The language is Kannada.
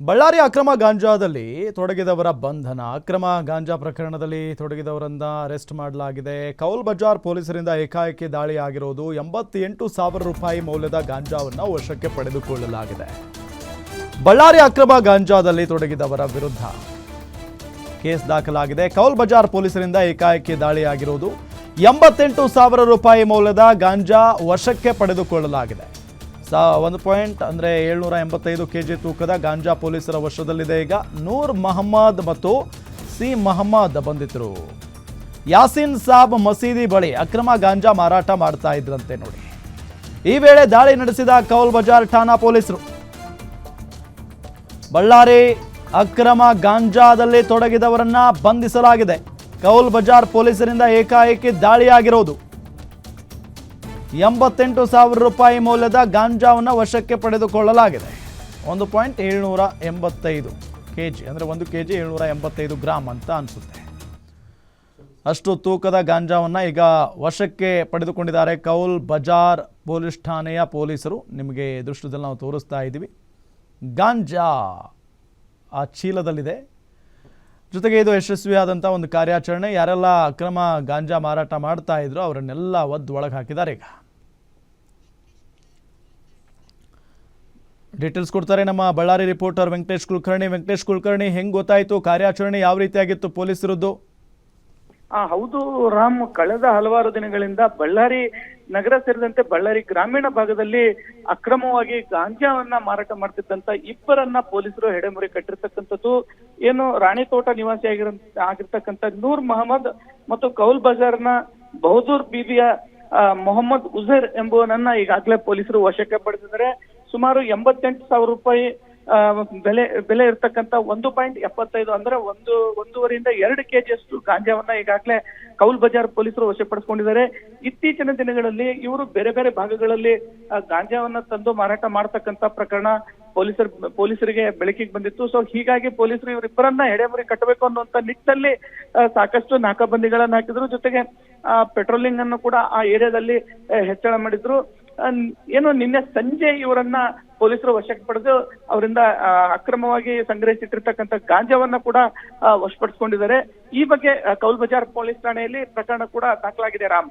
ಬಳ್ಳಾರಿ ಅಕ್ರಮ ಗಾಂಜಾದಲ್ಲಿ ತೊಡಗಿದವರ ಬಂಧನ. ಅಕ್ರಮ ಗಾಂಜಾ ಪ್ರಕರಣದಲ್ಲಿ ತೊಡಗಿದವರನ್ನ ಅರೆಸ್ಟ್ ಮಾಡಲಾಗಿದೆ. ಕೌಲ್ ಬಜಾರ್ ಪೊಲೀಸರಿಂದ ಏಕಾಏಕಿ ದಾಳಿ ಆಗಿರೋದು ಎಂಬತ್ತೆಂಟು ಸಾವಿರ ರೂಪಾಯಿ ಮೌಲ್ಯದ ಗಾಂಜಾವನ್ನು ವಶಕ್ಕೆ ಪಡೆದುಕೊಳ್ಳಲಾಗಿದೆ. ಬಳ್ಳಾರಿ ಅಕ್ರಮ ಗಾಂಜಾದಲ್ಲಿ ತೊಡಗಿದವರ ವಿರುದ್ಧ ಕೇಸ್ ದಾಖಲಾಗಿದೆ. ಕೌಲ್ ಬಜಾರ್ ಪೊಲೀಸರಿಂದ ಏಕಾಏಕಿ ದಾಳಿಯಾಗಿರುವುದು ಎಂಬತ್ತೆಂಟು ಸಾವಿರ ರೂಪಾಯಿ ಮೌಲ್ಯದ ಗಾಂಜಾ ವಶಕ್ಕೆ ಪಡೆದುಕೊಳ್ಳಲಾಗಿದೆ. ಸಾ, ಒಂದು ಪಾಯಿಂಟ್, ಅಂದರೆ ಏಳ್ನೂರ ಎಂಬತ್ತೈದು ಕೆ ಜಿ ತೂಕದ ಗಾಂಜಾ ಪೊಲೀಸರ ವಶದಲ್ಲಿದೆ. ಈಗ ನೂರ್ ಮಹಮ್ಮದ್ ಮತ್ತು ಸಿ ಮಹಮ್ಮದ್ ಬಂಧಿತರು. ಯಾಸಿನ್ ಸಾಬ್ ಮಸೀದಿ ಬಳಿ ಅಕ್ರಮ ಗಾಂಜಾ ಮಾರಾಟ ಮಾಡ್ತಾ ಇದ್ರಂತೆ ನೋಡಿ. ಈ ವೇಳೆ ದಾಳಿ ನಡೆಸಿದ ಕೌಲ್ ಬಜಾರ್ ಠಾಣಾ ಪೊಲೀಸರು. ಬಳ್ಳಾರಿ ಅಕ್ರಮ ಗಾಂಜಾದಲ್ಲಿ ತೊಡಗಿದವರನ್ನ ಬಂಧಿಸಲಾಗಿದೆ. ಕೌಲ್ ಬಜಾರ್ ಪೊಲೀಸರಿಂದ ಏಕಾಏಕಿ ದಾಳಿಯಾಗಿರೋದು. ಎಂಬತ್ತೆಂಟು ಸಾವಿರ ರೂಪಾಯಿ ಮೌಲ್ಯದ ಗಾಂಜಾವನ್ನು ವಶಕ್ಕೆ ಪಡೆದುಕೊಳ್ಳಲಾಗಿದೆ. ಒಂದು ಪಾಯಿಂಟ್ ಏಳ್ನೂರ ಎಂಬತ್ತೈದು ಕೆ ಜಿ ಅಂದರೆ ಒಂದು ಕೆ ಜಿ ಏಳ್ನೂರ ಎಂಬತ್ತೈದು ಗ್ರಾಮ್ ಅಂತ ಅನಿಸುತ್ತೆ. ಅಷ್ಟು ತೂಕದ ಗಾಂಜಾವನ್ನು ಈಗ ವಶಕ್ಕೆ ಪಡೆದುಕೊಂಡಿದ್ದಾರೆ ಕೌಲ್ ಬಜಾರ್ ಪೊಲೀಸ್ ಠಾಣೆಯ ಪೊಲೀಸರು. ನಿಮಗೆ ದೃಶ್ಯದಲ್ಲಿ ನಾವು ತೋರಿಸ್ತಾ ಇದ್ದೀವಿ. ಗಾಂಜಾ ಆ ಚೀಲದಲ್ಲಿದೆ. ಜೊತೆಗೆ ಇದು ಯಶಸ್ವಿಯಾದಂಥ ಒಂದು ಕಾರ್ಯಾಚರಣೆ. ಯಾರೆಲ್ಲ ಅಕ್ರಮ ಗಾಂಜಾ ಮಾರಾಟ ಮಾಡ್ತಾ ಇದ್ರು ಅವರನ್ನೆಲ್ಲ ಒದ್ದು ಒಳಗೆ ಹಾಕಿದ್ದಾರೆ ಈಗ. ಡೀಟೇಲ್ಸ್ ಕೊಡ್ತಾರೆ ನಮ್ಮ ಬಳ್ಳಾರಿ ರಿಪೋರ್ಟರ್ ವೆಂಕಟೇಶ್ ಕುಲಕರ್ಣಿ. ವೆಂಕಟೇಶ್ ಕುಲಕರ್ಣಿ, ಹೆಂಗ್ ಗೊತ್ತಾಯಿತು? ಕಾರ್ಯಾಚರಣೆ ಯಾವ ರೀತಿಯಾಗಿತ್ತು ಪೊಲೀಸರದ್ದು? ಹೌದು ರಾಮ್. ಕಳೆದ ಹಲವಾರು ದಿನಗಳಿಂದ ಬಳ್ಳಾರಿ ನಗರ ಸೇರಿದಂತೆ ಬಳ್ಳಾರಿ ಗ್ರಾಮೀಣ ಭಾಗದಲ್ಲಿ ಅಕ್ರಮವಾಗಿ ಗಾಂಜಾವನ್ನ ಮಾರಾಟ ಮಾಡ್ತಿದ್ದಂತ ಇಬ್ಬರನ್ನ ಪೊಲೀಸರು ಹೆಡೆಮುರಿ ಕಟ್ಟಿರ್ತಕ್ಕಂಥದ್ದು. ಏನು, ರಾಣಿತೋಟ ನಿವಾಸಿ ಆಗಿರ, ಆಗಿರ್ತಕ್ಕಂಥ ನೂರ್ ಮಹಮ್ಮದ್ ಮತ್ತು ಕೌಲ್ ಬಜಾರ್ನ ಬಹದೂರ್ ಬೀದಿಯ ಮೊಹಮ್ಮದ್ ಉಜರ್ ಎಂಬುವನನ್ನ ಈಗಾಗಲೇ ಪೊಲೀಸರು ವಶಕ್ಕೆ ಪಡೆದಿದ್ದಾರೆ ಸುಮಾರು ಎಂಬತ್ತೆಂಟು ಸಾವಿರ ರೂಪಾಯಿ ಬೆಲೆ ಬೆಲೆ ಇರ್ತಕ್ಕಂತ ಒಂದು ಪಾಯಿಂಟ್ ಎಪ್ಪತ್ತೈದು ಅಂದ್ರೆ ಒಂದು, ಒಂದೂವರೆಯಿಂದ ಎರಡು ಕೆಜಿಯಷ್ಟು ಗಾಂಜಾವನ್ನ ಈಗಾಗಲೇ ಕೌಲ್ ಬಜಾರ್ ಪೊಲೀಸರು ವಶಪಡಿಸಿಕೊಂಡಿದ್ದಾರೆ. ಇತ್ತೀಚಿನ ದಿನಗಳಲ್ಲಿ ಇವರು ಬೇರೆ ಬೇರೆ ಭಾಗಗಳಲ್ಲಿ ಗಾಂಜಾವನ್ನ ತಂದು ಮಾರಾಟ ಮಾಡತಕ್ಕಂತ ಪ್ರಕರಣ ಪೊಲೀಸರ್, ಪೊಲೀಸರಿಗೆ ಬೆಳಕಿಗೆ ಬಂದಿತ್ತು. ಸೊ ಹೀಗಾಗಿ ಪೊಲೀಸರು ಇವರಿಬ್ಬರನ್ನ ಎಡೆಮುರಿ ಕಟ್ಟಬೇಕು ಅನ್ನುವಂತ ನಿಟ್ಟಲ್ಲಿ ಸಾಕಷ್ಟು ನಾಕಾಬಂದಿಗಳನ್ನ ಹಾಕಿದ್ರು. ಜೊತೆಗೆ ಪೆಟ್ರೋಲಿಂಗ್ ಅನ್ನು ಕೂಡ ಆ ಏರಿಯಾದಲ್ಲಿ ಹೆಚ್ಚಳ ಮಾಡಿದ್ರು. ಏನು ನಿನ್ನೆ ಸಂಜೆ ಇವರನ್ನ ಪೊಲೀಸರು ವಶಕ್ಕೆ ಪಡೆದು ಅವರಿಂದ ಅಕ್ರಮವಾಗಿ ಸಂಗ್ರಹಿಸಿಟ್ಟಿರ್ತಕ್ಕಂಥ ಗಾಂಜಾವನ್ನ ಕೂಡ ವಶಪಡಿಸಿಕೊಂಡಿದ್ದಾರೆ. ಈ ಬಗ್ಗೆ ಕೌಲ್ ಬಜಾರ್ ಪೊಲೀಸ್ ಠಾಣೆಯಲ್ಲಿ ಪ್ರಕರಣ ಕೂಡ ದಾಖಲಾಗಿದೆ ರಾಮ್.